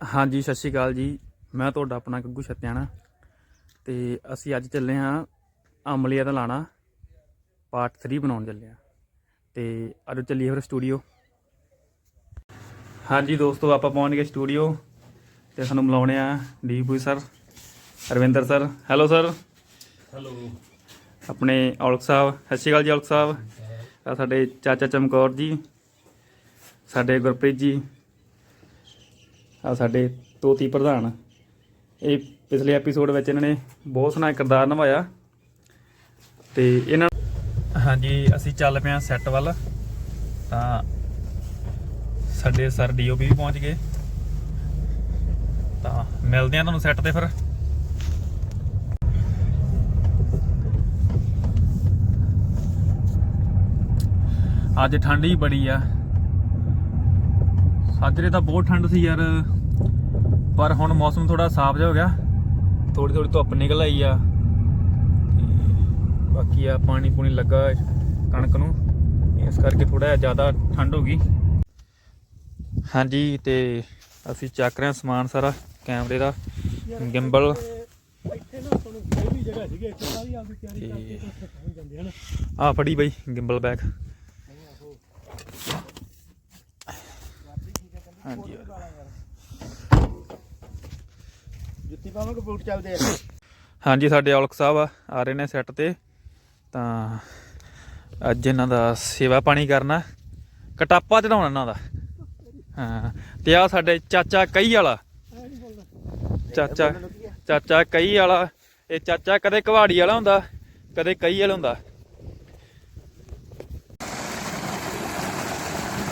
ਹਾਂਜੀ ਸਤਿ ਸ਼੍ਰੀ ਅਕਾਲ ਜੀ। ਮੈਂ ਤੁਹਾਡਾ ਆਪਣਾ ਗੱਗੂ ਛੱਤਿਆਣਾ ਤੇ ਅਸੀਂ ਅੱਜ ਚੱਲੇ ਹਾਂ ਅਮਲੀਆ ਦਾ ਲਾਣਾ ਪਾਰਟ 3 ਬਣਾਉਣ ਚੱਲੇ ਹਾਂ। ਤੇ ਅੱਜ ਚੱਲੀਏ ਫਿਰ ਸਟੂਡੀਓ ਹਾਂਜੀ ਦੋਸਤੋ ਆਪਾਂ ਪਹੁੰਚ ਗਏ ਸਟੂਡੀਓ ਤੇ ਸਾਨੂੰ ਮਿਲਾਉਣੇ ਆ Deepu sir Arvinder sir hello sir hello ਆਪਣੇ ਔਲਖ ਸਾਹਿਬ ਸਤਿ ਸ਼੍ਰੀ ਅਕਾਲ ਜੀ ਔਲਖ ਸਾਹਿਬ। ਆ ਸਾਡੇ ਚਾਚਾ ਚਮਕੌਰ ਜੀ ਸਾਡੇ ਗੁਰਪ੍ਰੀਤ ਜੀ ਆ ਸਾਡੇ ਤੋਤੀ ਪ੍ਰਧਾਨ। ਇਹ ਪਿਛਲੇ ਐਪੀਸੋਡ ਵਿੱਚ ਇਹਨਾਂ ਨੇ ਬਹੁਤ ਸੋਹਣਾ ਕਿਰਦਾਰ ਨਿਭਾਇਆ। ਤੇ ਇਹਨਾਂ ਹਾਂਜੀ, ਅਸੀਂ ਚੱਲ ਪਏ ਹਾਂ ਸੈੱਟ ਵੱਲ। ਤਾਂ ਸਾਡੇ ਸਰ ਡੀਓਪੀ ਵੀ ਪਹੁੰਚ ਗਏ। ਤਾਂ ਮਿਲਦੇ ਹਾਂ ਤੁਹਾਨੂੰ ਸੈੱਟ ਤੇ ਫਿਰ। ਅੱਜ ਠੰਡ ਹੀ ਬੜੀ ਆ। ਸਾਜਰੇ ਤਾਂ ਬਹੁਤ ਠੰਡ ਸੀ ਯਾਰ, ਪਰ ਹੁਣ ਮੌਸਮ ਥੋੜਾ ਸਾਫ਼ ਜਿਹਾ ਹੋ ਗਿਆ। ਥੋੜੀ ਥੋੜੀ ਧੁੱਪ ਨਿਕਲ ਆਈ ਆ। ਬਾਕੀ ਆ ਪਾਣੀ ਪੂਣੀ ਲੱਗਾ ਕਣਕ ਨੂੰ। ਇਸ ਕਰਕੇ ਥੋੜਾ ਜਿਹਾ ਜ਼ਿਆਦਾ ਠੰਡ ਹੋ ਗਈ। ਹਾਂਜੀ, ਤੇ ਅਸੀਂ ਚੱਕ ਰਹੇ ਹਾਂ ਸਮਾਨ ਸਾਰਾ, ਕੈਮਰੇ ਦਾ, ਗਿੰਬਲ। ਇੱਥੇ ਨਾ ਆ ਫੜੀ ਬਈ, ਗਿੰਬਲ ਬੈਗ ਹਾਂਜੀ। ਜੁੱਤੀ ਪਾਵਾਂਗੇ ਬੂਟ ਚੱਲਦੇ ਆ। ਹਾਂਜੀ ਸਾਡੇ ਔਲਖ ਸਾਹਿਬ ਆ ਆ ਰਹੇ ਨੇ ਸੈੱਟ ਤੇ। ਤਾਂ ਅੱਜ ਇਹਨਾਂ ਦਾ ਸੇਵਾ ਪਾਣੀ ਕਰਨਾ ਕਟਾਪਾ ਚੜਾਉਣਾ ਇਹਨਾਂ ਦਾ। ਹਾਂ ਤੇ ਆ ਸਾਡੇ ਚਾਚਾ ਕਈ ਵਾਲਾ। ਚਾਚਾ ਚਾਚਾ ਕਈ ਵਾਲਾ। ਇਹ ਚਾਚਾ ਕਦੇ ਕਵਾੜੀ ਵਾਲਾ ਹੁੰਦਾ ਕਦੇ ਕਈ ਵਾਲਾ ਹੁੰਦਾ।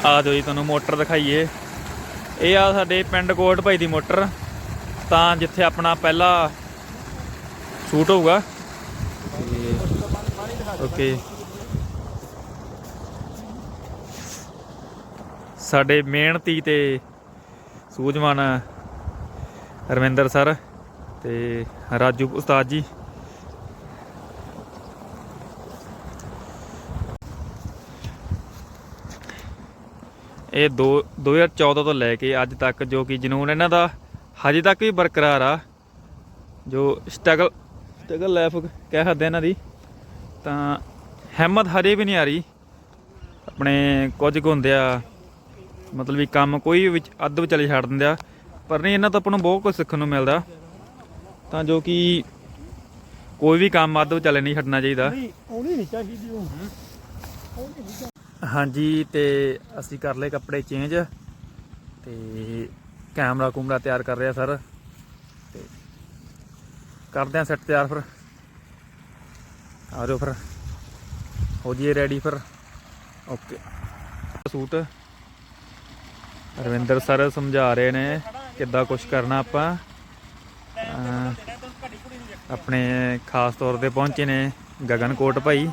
ਆ ਜੋ ਜੀ ਤੁਹਾਨੂੰ ਮੋਟਰ ਦਿਖਾਈਏ। ਇਹ ਆ ਸਾਡੇ ਪਿੰਡ ਕੋਟ ਭਾਈ ਦੀ ਮੋਟਰ। ਤਾਂ ਜਿੱਥੇ ਆਪਣਾ ਪਹਿਲਾ ਸ਼ੂਟ ਹੋਊਗਾ। ਓਕੇ। ਸਾਡੇ ਮਿਹਨਤੀ ਤੇ ਸੂਝਵਾਨ ਰਵਿੰਦਰ ਸਰ ਤੇ ਰਾਜੂ ਉਸਤਾਦ ਜੀ। ਇਹ ਦੋ 2014 ਤੋਂ ਲੈ ਕੇ ਅੱਜ ਤੱਕ ਜੋ ਕਿ ਜਨੂਨ ਇਹਨਾਂ ਦਾ ਹਜੇ ਤੱਕ ਵੀ ਬਰਕਰਾਰ ਆ, ਜੋ ਸਟਰਗਲ ਸਟਰਗਲ ਲਾਈਫ ਕਹਿ ਸਕਦੇ ਇਹਨਾਂ ਦੀ, ਤਾਂ ਹਿੰਮਤ ਹਜੇ ਵੀ ਨਹੀਂ ਆ ਰਹੀ ਆਪਣੇ ਕੁਝ ਕੁ ਹੁੰਦੇ ਆ, ਮਤਲਬ ਵੀ ਕੰਮ ਕੋਈ ਵੀ ਵਿੱਚ ਅੱਧ ਵਿਚਾਲੇ ਛੱਡ ਦਿੰਦੇ ਆ, ਪਰ ਨਹੀਂ, ਇਹਨਾਂ ਤੋਂ ਆਪਾਂ ਨੂੰ ਬਹੁਤ ਕੁਝ ਸਿੱਖਣ ਨੂੰ ਮਿਲਦਾ। ਤਾਂ ਜੋ ਕਿ ਕੋਈ ਵੀ ਕੰਮ ਅੱਧ ਵਿਚਾਲੇ ਨਹੀਂ ਛੱਡਣਾ ਚਾਹੀਦਾ। ਨਹੀਂ, ਆਉਣੀ ਨਹੀਂ ਚਾਹੀਦੀ ਉਹ। ਹਾਂਜੀ, ਤੇ ਅਸੀਂ ਕਰ ਲਏ ਕੱਪੜੇ ਚੇਂਜ ਤੇ ਕੈਮਰਾ ਕੁਮਰਾ ਤਿਆਰ ਕਰ ਰਿਹਾ ਸਰ। ਤੇ ਕਰਦੇ ਆ ਸੈੱਟ ਤਿਆਰ ਫਿਰ। ਆ ਜਾਓ ਫਿਰ। ਹੋ ਜੀਏ ਰੈਡੀ ਫਿਰ। ਓਕੇ ਸੂਟ ਰਵਿੰਦਰ ਸਰ ਸਮਝਾ ਰਹੇ ਨੇ ਕਿੱਦਾਂ ਕੁਝ ਕਰਨਾ ਆਪਾਂ। ਆਪਣੇ ਖਾਸ ਤੌਰ ਤੇ ਪਹੁੰਚੇ ਨੇ ਗਗਨਕੋਟ ਭਾਈ।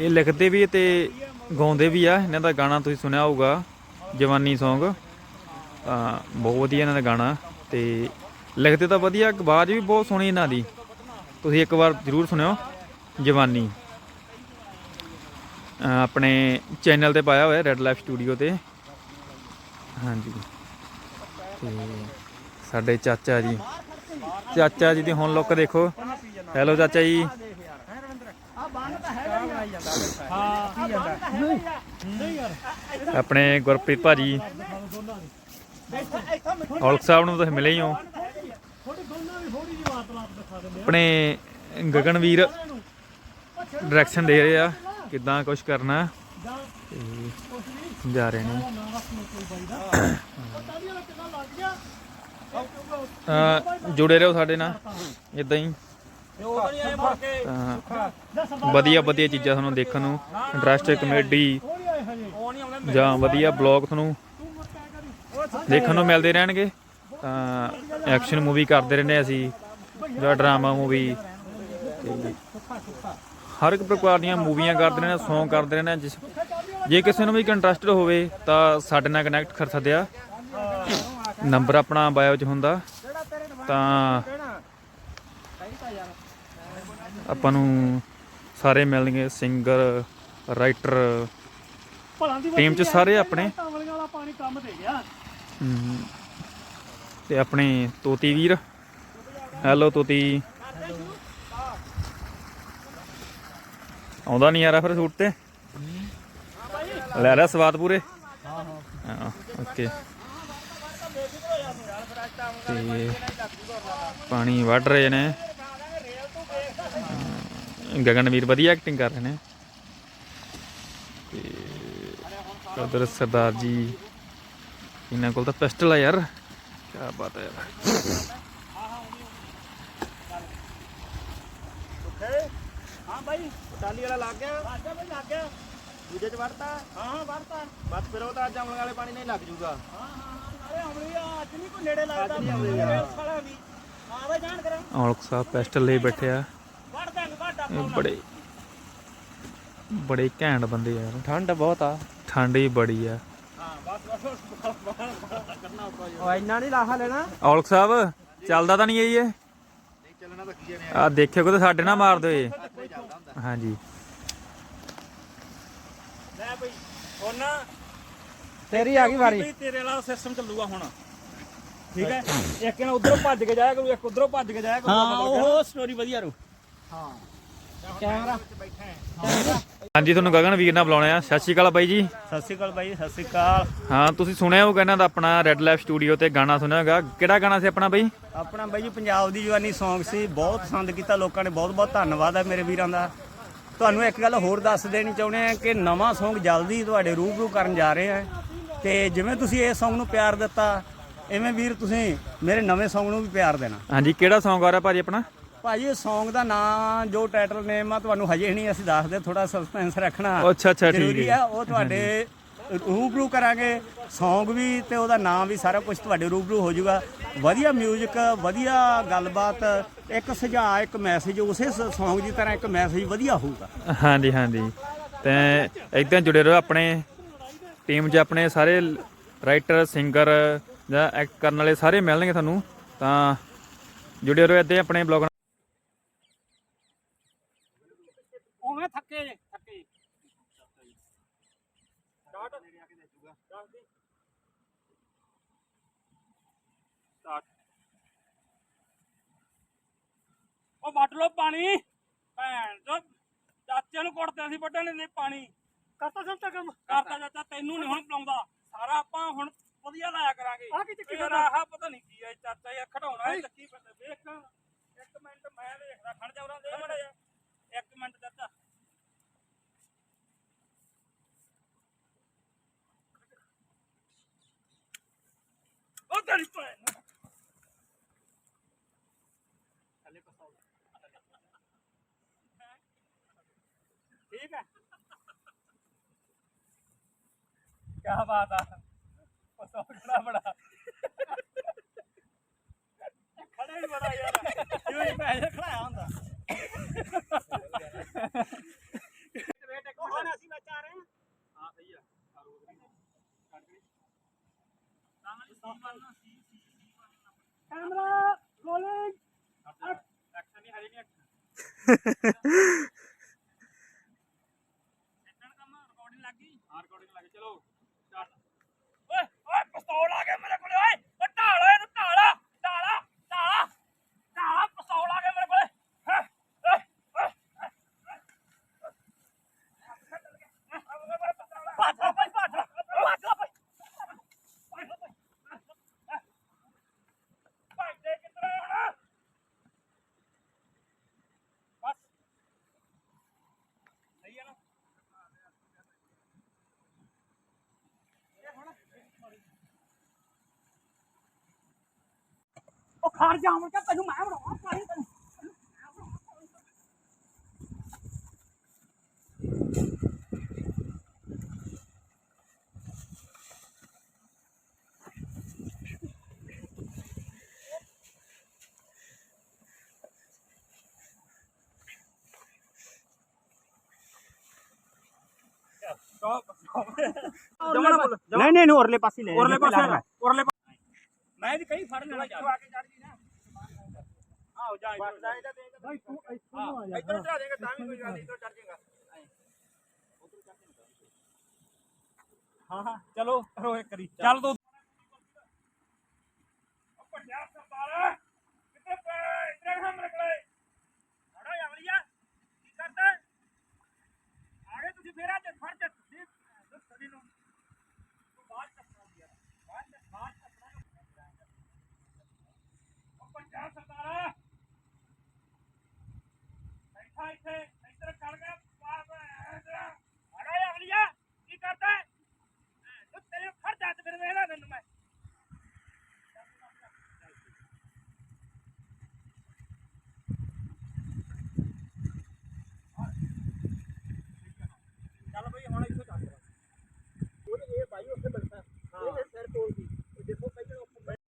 ਇਹ ਲਿਖਦੇ ਵੀ ਤੇ ਗਾਉਂਦੇ ਵੀ ਆ, ਇਹਨਾਂ ਦਾ ਗਾਣਾ ਤੁਸੀਂ ਸੁਣਿਆ ਹੋਊਗਾ, ਜਵਾਨੀ Song ਤਾਂ ਬਹੁਤ ਵਧੀਆ ਇਹਨਾਂ ਦਾ ਗਾਣਾ, ਤੇ ਲਿਖਦੇ ਤਾਂ ਵਧੀਆ, ਆਵਾਜ਼ ਵੀ ਬਹੁਤ ਸੋਹਣੀ ਇਹਨਾਂ ਦੀ। ਤੁਸੀਂ ਇੱਕ ਵਾਰ ਜ਼ਰੂਰ ਸੁਣਿਓ, ਜਵਾਨੀ। ਆਪਣੇ ਚੈਨਲ ਤੇ ਪਾਇਆ ਹੋਇਆ ਰੈਡ ਲਾਈਫ ਸਟੂਡੀਓ ਤੇ। ਹਾਂਜੀ। ਤੇ ਸਾਡੇ ਚਾਚਾ ਜੀ ਚਾਚਾ ਜੀ ਦੀ ਹੁਣ ਲੁੱਕ ਦੇਖੋ। ਹੈਲੋ ਚਾਚਾ ਜੀ। ਹਾਂ। ਕੀ ਜਾਂਦਾ ਨਹੀਂ ਯਾਰ ਆਪਣੇ ਗੁਰਪ੍ਰੀਤ ਭਾਜੀ। ਔਲਖ ਸਾਹਿਬ ਨੂੰ ਤੁਸੀਂ ਮਿਲੇ ਹੀ ਹੋ। ਥੋੜੀ ਦੋਨਾਂ ਦੀ ਆਪਣੇ ਗਗਨਵੀਰ ਡਾਇਰੈਕਸ਼ਨ ਦੇ ਰਹੇ ਆ, ਕਿੱਦਾਂ ਕੁਝ ਕਰਨਾ? ਜਾ ਰਹੇ ਨੇ। ਜੁੜੇ ਰਹੋ ਸਾਡੇ ਨਾਲ ਇਦਾਂ ਹੀ। ਤਾਂ ਵਧੀਆ ਵਧੀਆ ਚੀਜ਼ਾਂ ਤੁਹਾਨੂੰ ਦੇਖਣ ਨੂੰ ਇੰਟਰਸਟ ਕਮੇਡੀ ਜਾਂ ਵਧੀਆ ਬਲੌਗ ਤੁਹਾਨੂੰ ਦੇਖਣ ਨੂੰ ਮਿਲਦੇ ਰਹਿਣਗੇ। ਤਾਂ ਐਕਸ਼ਨ ਮੂਵੀ ਕਰਦੇ ਰਹਿੰਦੇ ਅਸੀਂ, ਜਾਂ ਡਰਾਮਾ ਮੂਵੀ ਹਰ ਇੱਕ ਪ੍ਰਕਾਰ ਦੀਆਂ ਮੂਵੀਆਂ ਕਰਦੇ ਰਹਿੰਦੇ ਸੌਂਗ ਕਰਦੇ ਰਹਿੰਦੇ ਜਿਸ ਜੇ ਕਿਸੇ ਨੂੰ ਵੀ ਇੰਟਰਸਟਡ ਹੋਵੇ ਤਾਂ ਸਾਡੇ ਨਾਲ ਕਨੈਕਟ ਕਰ ਸਕਦੇ ਆ। ਨੰਬਰ ਆਪਣਾ ਬਾਇਓ 'ਚ ਹੁੰਦਾ। ਤਾਂ ਆਪਾਂ ਨੂੰ ਸਾਰੇ ਮਿਲਣਗੇ ਸਿੰਗਰ ਰਾਈਟਰ ਭਲਾਂ ਦੀ ਟੀਮ 'ਚ ਸਾਰੇ ਆਪਣੇ। ਟਾਵਲ ਵਾਲਾ ਪਾਣੀ ਕੰਮ ਦੇ ਗਿਆ। ਹਮ, ਤੇ ਆਪਣੇ ਤੋਤੀ ਵੀਰ। ਹੈਲੋ ਤੋਤੀ। ਆਉਂਦਾ ਨਹੀਂ ਯਾਰ ਫਿਰ ਸੂਟ ਤੇ? ਲੈ ਰਿਹਾ ਸਵਾਦ ਪੂਰੇ। ਹਾਂ ਹਾਂ ਓਕੇ ਤੇ ਪਾਣੀ ਵੱਢ ਰਹੇ ਨੇ। ਗਗਨਵੀਰ ਵਧੀਆ ਐਕਟਿੰਗ ਕਰ ਰਹੇ ਨੇ। ਤੇ ਉਧਰ ਸਰਦਾਰ ਜੀ ਇਹਨਾਂ ਕੋਲ ਤਾਂ ਪਿਸਟਲ ਆ ਯਾਰ। ਕੀ ਬਾਤ ਹੈ ਯਾਰ। ਹਾਂ ਬਾਈ ਟਾਲੀ ਵਾਲਾ ਲੱਗ ਗਿਆ। ਲੱਗ ਗਿਆ ਬਾਈ ਲੱਗ ਗਿਆ। ਦੂਜੇ ਚ ਵੜਤਾ। ਹਾਂ ਹਾਂ ਵੜਤਾ। ਬਸ ਫਿਰ ਉਹ ਤਾਂ ਅੱਜ ਅਮਲ ਵਾਲੇ ਪਾਣੀ ਨਹੀਂ ਲੱਗ ਜੂਗਾ। ਹਾਂ ਹਾਂ ਨਾਲੇ ਅਮਲੀ ਆ ਅੱਜ ਨਹੀਂ ਕੋਈ ਨੇੜੇ ਲੱਗਦਾ। ਮੇਰੇ ਸਾਲਾ ਵੀ। ਹਾਂ ਬਾਈ ਜਾਣ ਕਰਾਂ। ਔਲਖ ਸਾਹਿਬ ਪਿਸਟਲ ਲਈ ਬੈਠੇ ਆ। ਵੜ ਦੇਂਗੇ ਵਾਡਾ ਇਹ ਬੜੇ ਬੜੇ ਘੈਂਟ ਬੰਦੇ ਯਾਰ। ਠੰਡ ਬਹੁਤ ਆ। ਠੰਡ ਹੀ ਬੜੀ ਆ। ਹਾਂ ਬਸ ਬਸ ਕਰਨਾ ਉੱਪਰ ਉਹ ਇੰਨਾ ਨਹੀਂ ਲਾਹਾ ਲੈਣਾ। ਔਲਖ ਸਾਹਿਬ ਚੱਲਦਾ ਤਾਂ ਨਹੀਂ ਇਹ ਇਹ? ਨਹੀਂ ਚੱਲਣਾ ਤਾਂ ਕੀ ਨੇ ਆ ਦੇਖਿਓ ਕਿਤੇ ਸਾਡੇ ਨਾ ਮਾਰ ਦਿਓ ਇਹ ਨਹੀਂ ਚੱਲਦਾ ਹੁੰਦਾ ਹਾਂਜੀ। ਲੈ ਬਈ ਹੁਣ ਨਾ ਤੇਰੀ ਆ ਗਈ ਵਾਰੀ। ਤੇਰੇ ਵਾਲਾ ਸਿਸਟਮ ਚੱਲੂਗਾ ਹੁਣ। ਠੀਕ ਹੈ? ਇੱਕ ਇਹਨਾਂ ਉਧਰੋਂ ਭੱਜ ਕੇ ਜਾਇਆ ਕਰੂ ਇੱਕ ਉਧਰੋਂ ਭੱਜ ਕੇ ਜਾਇਆ ਕਰੂ। ਹਾਂ ਉਹ ਸਟੋਰੀ ਵਧੀਆ ਰੂ। ਹਾਂ। ਕੈਮਰਾ ਹਾਂਜੀ ਤੁਹਾਨੂੰ ਗਗਨ ਵੀਰ ਨਾਲ ਬੁਲਾਉਣਾ ਆ। ਸਤਿ ਸ਼੍ਰੀ ਅਕਾਲ ਬਾਈ ਜੀ। ਸਤਿ ਸ਼੍ਰੀ ਅਕਾਲ ਬਾਈ ਸਤਿ ਸ਼੍ਰੀ ਅਕਾਲ। ਹਾਂ ਤੁਸੀਂ ਸੁਣਿਆ ਹੋਊਗਾ ਇਹਨਾਂ ਦਾ ਆਪਣਾ ਰੈੱਡ ਲੈਫ ਸਟੂਡੀਓ ਤੇ ਗਾਣਾ ਸੁਣਿਆ ਹੋਗਾ ਕਿਹੜਾ ਗਾਣਾ ਸੀ ਆਪਣਾ ਬਾਈ? ਆਪਣਾ ਬਾਈ ਜੀ ਪੰਜਾਬ ਦੀ ਜਵਾਨੀ Song ਸੀ। ਬਹੁਤ ਪਸੰਦ ਕੀਤਾ ਲੋਕਾਂ ਨੇ। ਬਹੁਤ ਬਹੁਤ ਧੰਨਵਾਦ ਹੈ ਮੇਰੇ ਵੀਰਾਂ ਦਾ। ਤੁਹਾਨੂੰ ਇੱਕ ਗੱਲ ਹੋਰ ਦੱਸ ਦੇਣੀ ਚਾਹੁੰਦੇ ਆ ਕਿ ਨਵਾਂ Song ਜਲਦੀ ਤੁਹਾਡੇ ਰੂਬਰੂ ਕਰਨ ਜਾ ਰਹੇ ਆ ਤੇ ਜਿਵੇਂ ਤੁਸੀਂ ਇਸ Song ਨੂੰ ਪਿਆਰ ਦਿੱਤਾ ਐਵੇਂ ਵੀਰ ਤੁਸੀਂ ਮੇਰੇ ਨਵੇਂ Song ਨੂੰ ਵੀ ਪਿਆਰ ਦੇਣਾ। ਹਾਂਜੀ ਕਿਹੜਾ Song ਆ ਰਿਹਾ ਭਾਜੀ ਆਪਣਾ? ਭਾਜੀ ਇਹ Song ਦਾ ਨਾਂ ਜੋ ਟਾਈਟਲ ਨੇਮ ਆ ਤੁਹਾਨੂੰ ਹਜੇ ਨਹੀਂ ਅਸੀਂ ਦੱਸਦੇ ਥੋੜਾ ਸਸਪੈਂਸ ਰੱਖਣਾ। ਅੱਛਾ, ਅੱਛਾ, ਠੀਕ ਹੈ। ਆ ਉਹ ਤੁਹਾਡੇ ਰੂਬਰੂ ਕਰਾਂਗੇ। Song ਵੀ ਤੇ ਉਹਦਾ ਨਾਮ ਵੀ ਸਾਰਾ ਕੁਝ ਤੁਹਾਡੇ ਰੂਬਰੂ ਹੋ ਜਾਊਗਾ। ਵਧੀਆ 뮤직 ਵਧੀਆ ਗੱਲਬਾਤ ਇੱਕ ਸੁਝਾਅ ਇੱਕ ਮੈਸੇਜ ਉਸੇ Song ਦੀ ਤਰ੍ਹਾਂ ਇੱਕ ਮੈਸੇਜ ਵਧੀਆ ਹੋਊਗਾ। ਹਾਂਜੀ ਹਾਂਜੀ। ਤੇ ਇਦਾਂ ਜੁੜੇ ਰਹੋ ਆਪਣੇ ਟੀਮ 'ਚ ਆਪਣੇ ਸਾਰੇ ਰਾਈਟਰ ਸਿੰਗਰ ਜਾਂ ਐਕਟ ਕਰਨ ਵਾਲੇ ਸਾਰੇ ਮਿਲਣਗੇ ਤੁਹਾਨੂੰ। ਤਾਂ ਜੁੜੇ ਰਹੋ ਇੱਦਾਂ ਆਪਣੇ ਬਲੌਗ ਥੱਕੇ ਜੇ। ਉਹ ਵੱਟ ਲੋ ਪਾਣੀ। ਭੈਣ ਚੋ ਚਾਚੇ ਨੂੰ ਕੁੱਟਦੇ ਸੀ ਵੱਢਣ ਨੇ ਪਾਣੀ। ਕਰਤਾ ਸੰਤਾ ਕੰਮ? ਕਰਤਾ ਚਾਚਾ ਤੈਨੂੰ ਨਹੀਂ ਹੁਣ ਪਲਾਉਂਦਾ। ਸਾਰਾ ਆਪਾਂ ਹੁਣ ਵਧੀਆ ਲਾਇਆ ਕਰਾਂਗੇ। ਆ ਕੀ ਚੱਕੀ ਆਹ ਪਤਾ ਨਹੀਂ ਕੀ ਹੈ ਚਾਚਾ ਇਹ ਖੜਾਉਣਾ ਹੈ ਚੱਕੀ ਵੇਖ ਇੱਕ ਮਿੰਟ ਮੈਂ ਵੇਖਦਾ ਖੜ ਜਾ ਉਹਨਾਂ ਦੇ ਮੜਾ ਜਾ ਇੱਕ ਮਿੰਟ ਚਾਚਾ। ਉਹ ਤੇਰੀ ਭੈਣ ਨੂੰ। ਠੀਕ ਹੈ ਕੀ ਬਾਤ ਆ ਪਸੌ ਖੜਾ ਬੜਾ ਖੜਾ ਹੀ ਬੜਾ ਯਾਰ ਜਿਵੇਂ ਹੀ ਪੈਸੇ ਖੜਾਇਆ ਹੁੰਦਾ ਹੁਣ ਅਸੀਂ ਬਚਾ ਰਹੇ ਹਾਂ ਆ ਕੈਮਰਾ ਰੋਲਿੰਗ ਐਕਸ਼ਨ ਨਹੀਂ ਹਜੇ ਨਹੀਂ ਐਕਸ਼ਨ ਐਕਸ਼ਨ ਕੰਮ ਰਿਕਾਰਡਿੰਗ ਲੱਗ ਗਈ? ਹਾਂ ਰਿਕਾਰਡਿੰਗ ਲੱਗ ਗਈ। ਚਲੋ ਸਟਾਰਟ ਓਏ ਓਏ ਪਿਸਤੌਲ ਆ ਗਿਆ ਮੇਰੇ ਕੋਲੇ ਓਏ ਓ ਢਾਲਾ ਇਹਨੂੰ ਢਾਲਾ ਢਾਲਾ ਢਾਲਾ ਢਾਲਾ ਪਿਸਤੌਲ ਆ ਗਿਆ ਮੇਰੇ ਕੋਲੇ ਹੈਂ, ਓਏ, ਓਏ, ਭੱਜ ਲਓ ਭਾਈ, ਭੱਜ ਲਓ, ਭੱਜ ਲਓ ਭਾਈ। ਭਾਈ ਦੇ ਕਿੱਧਰ ਆ ਹੁਣ? ਬਸ ਸਹੀ ਹੈ ਨਾ ਉਹ ਖੜ ਜਾ ਮੁੜ ਕੇ ਤੈਨੂੰ ਮੈਂ ਬਣਾਵਾਂ ਪਾਣੀ ਤੈਨੂੰ ਜਮਣਾ ਬੋਲ ਨਹੀਂ ਨਹੀਂ ਉਰਲੇ ਪਾਸੇ ਲੈ ਉਰਲੇ ਪਾਸੇ ਉਰਲੇ ਪਾਸੇ ਮੈਂ ਵੀ ਕਈ ਫੜ ਲੈਣਾ ਜਾ ਕੇ ਚੜ ਗਈ ਨਾ ਆਓ ਜਾ ਭਾਈ ਤੂੰ ਇੱਥੋਂ ਨੂੰ ਆ ਜਾ ਇੱਧਰ ਚੜਾ ਦੇਗਾ ਤਾਂ ਵੀ ਕੋਈ ਗੱਲ ਨਹੀਂ। ਇੱਧਰ ਚੜ ਜਾਏਗਾ। ਹਾਂ ਹਾਂ ਚਲੋ ਕਰੋ ਇੱਕ ਕਰੀ ਚੱਲ ਦੋ